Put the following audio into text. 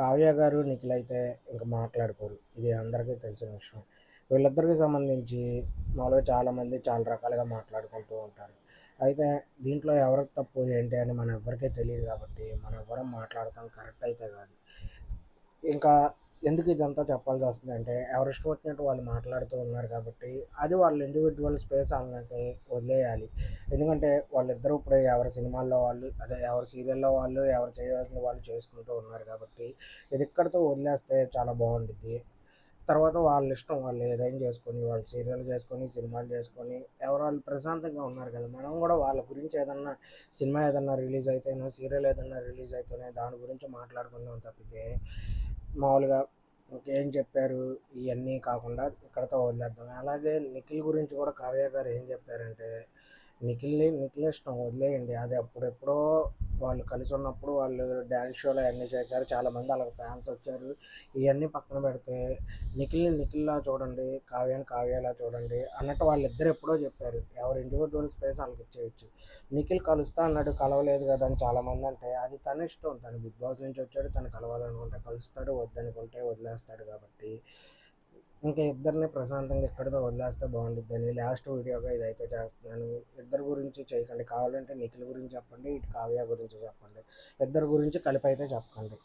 కావ్య గారు నిఖిల్ అయితే ఇంకా మాట్లాడుకోరు. ఇది అందరికీ తెలిసిన విషయం వీళ్ళిద్దరికి సంబంధించి మామూలుగా చాలామంది చాలా రకాలుగా మాట్లాడుకుంటూ ఉంటారు. అయితే దీంట్లో ఎవరికి తప్పు ఏంటి అని మన ఎవరికీ తెలియదు కాబట్టి మనం ఎవరం మాట్లాడటం కరెక్ట్ అయితే కాదు. ఇంకా ఎందుకు ఇదంతా చెప్పాల్సి వస్తుంది అంటే ఇష్టం వచ్చినట్టు వాళ్ళు మాట్లాడుతూ ఉన్నారు కాబట్టి అది వాళ్ళ ఇండివిజువల్ స్పేస్ వాళ్ళకి వదిలేయాలి. ఎందుకంటే వాళ్ళిద్దరూ ఇప్పుడు ఎవరి సినిమాల్లో వాళ్ళు అదే ఎవరి సీరియల్లో వాళ్ళు ఎవరు చేయవలసిన వాళ్ళు చేసుకుంటూ ఉన్నారు కాబట్టి ఇది ఇక్కడితో వదిలేస్తే చాలా బాగుంటుంది తర్వాత వాళ్ళ ఇష్టం వాళ్ళు ఏదైనా చేసుకొని వాళ్ళు సీరియల్ చేసుకొని సినిమాలు చేసుకొని ఎవరు వాళ్ళు ప్రశాంతంగా ఉన్నారు కదా మనం కూడా వాళ్ళ గురించి ఏదన్నా సినిమా ఏదన్నా రిలీజ్ అయితేనో సీరియల్ ఏదన్నా రిలీజ్ అయితేనే దాని గురించి మాట్లాడుకుందాం తప్పితే మామూలుగా ఇంకేం చెప్పారు? ఇవన్నీ కాకుండా ఇక్కడతో వదిలేద్దాం. అలాగే నిఖిల్ గురించి కూడా కావ్య గారు ఏం చెప్పారంటే నిఖిల్ని నిఖిల్ ఇష్టం వదిలేయండి. అది అప్పుడెప్పుడో వాళ్ళు కలిసి ఉన్నప్పుడు వాళ్ళు డ్యాన్స్ షోలు అవన్నీ చేశారు. చాలామంది వాళ్ళకి ఫ్యాన్స్ వచ్చారు. ఇవన్నీ పక్కన పెడితే నిఖిల్ని నిఖిల్లా చూడండి కావ్యాన్ని కావ్యలా చూడండి అన్నట్టు వాళ్ళిద్దరు ఎప్పుడో చెప్పారు. ఎవరి ఇండివిజువల్ స్పేస్ వాళ్ళకి ఇచ్చేయచ్చు. నిఖిల్ కలుస్తా అన్నాడు కలవలేదు కదా అని చాలామంది అంటే అది తన ఇష్టం. తను బిగ్ బాస్ నుంచి వచ్చాడు తను కలవాలనుకుంటే కలుస్తాడు వద్దనుకుంటే వదిలేస్తాడు కాబట్టి ఇంకా ఇద్దరిని ప్రశాంతంగా ఇక్కడితో వదిలేస్తే బాగుంటుంది అని లాస్ట్ వీడియోగా ఇదైతే చేస్తున్నాను. ఇద్దరు గురించి చేయకండి. కావాలంటే నిఖిల్ గురించి చెప్పండి ఇటు కావ్య గురించి చెప్పండి. ఇద్దరు గురించి కలిపి అయితే చెప్పకండి.